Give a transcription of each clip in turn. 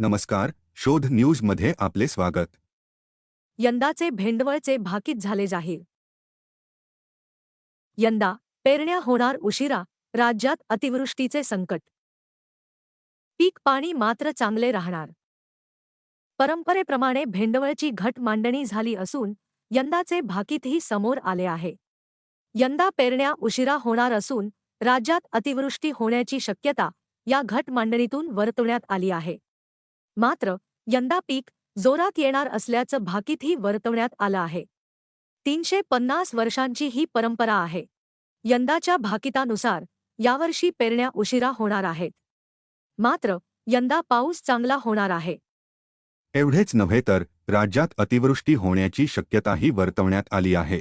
नमस्कार शोध न्यूजमध्ये आपले स्वागत. यंदाचे भेंडवळचे भाकीत झाले जाहीर. यंदा पेरण्या होणार उशिरा राज्यात अतिवृष्टीचे संकट. पीक पाणी मात्र चांगले राहणार. परंपरेप्रमाणे भेंडवळची घट मांडणी झाली असून यंदाचे भाकीतही समोर आले आहे. यंदा पेरण्या उशिरा होणार असून राज्यात अतिवृष्टी होण्याची शक्यता या घट मांडणीतून वर्तवण्यात आली आहे. मात्र यंदा पीक जोरात येणार असल्याचं भाकीतही वर्तवण्यात आलं आहे. तीनशे पन्नास वर्षांची ही परंपरा आहे. यंदाच्या भाकितानुसार यावर्षी पेरण्या उशिरा होणार आहेत. मात्र यंदा पाऊस चांगला होणार आहे. एवढेच नव्हे तर राज्यात अतिवृष्टी होण्याची शक्यताही वर्तवण्यात आली आहे.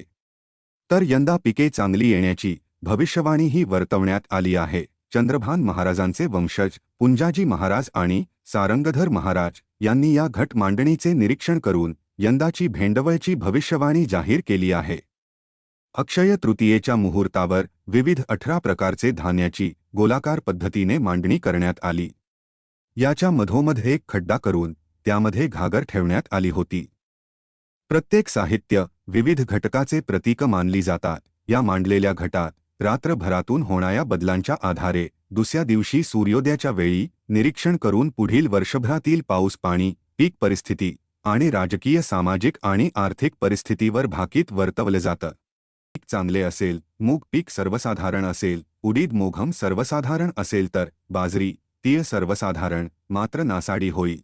तर यंदा पिके चांगली येण्याची भविष्यवाणीही वर्तवण्यात आली आहे. चंद्रभान महाराजांचे वंशज पुंजाजी महाराज आणि सारंगधर महाराज यांनी या घट मांडणीचे निरीक्षण करून यंदाची भेंडवळची भविष्यवाणी जाहीर केली आहे. अक्षय तृतीयेच्या मुहूर्तावर विविध अठरा प्रकारचे धान्याची गोलाकार पद्धतीने मांडणी करण्यात आली. याच्या मधोमध एक खड्डा करून त्यामध्ये घागर ठेवण्यात आली होती. प्रत्येक साहित्य विविध घटकाचे प्रतीक मानली जातात. या मांडलेल्या घटात रात्रभरातून होणाऱ्या बदलांच्या आधारे दुसऱ्या दिवशी सूर्योदयाच्या वेळी निरीक्षण करून पुढील वर्षभरातील पाऊस पाणी पीक परिस्थिती आणि राजकीय सामाजिक आणि आर्थिक परिस्थितीवर भाकीत वर्तवलं जातं. पीक चांगले असेल मूग पीक सर्वसाधारण असेल उडीद मोघम सर्वसाधारण असेल तर बाजरी तीळ सर्वसाधारण मात्र नासाडी होईल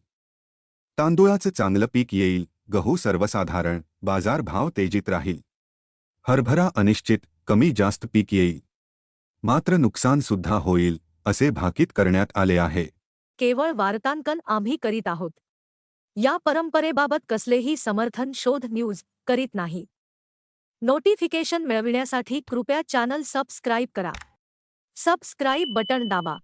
तांदूळाचं चांगलं पीक येईल गहू सर्वसाधारण बाजारभाव तेजीत राहील. हरभरा अनिश्चित कमी जास्त पीक येईल. मात्र नुकसान सुधा होईल, असे भाकीत करण्यात आले आहे. केवळ वार्तांकन आम्ही करीत आहोत. या परंपरेबाबत कसलेही समर्थन शोध न्यूज़ करीत नाही. नोटिफिकेशन मिळविण्यासाठी कृपया चॅनल सबस्क्राईब करा. सबस्क्राईब बटण दाबा.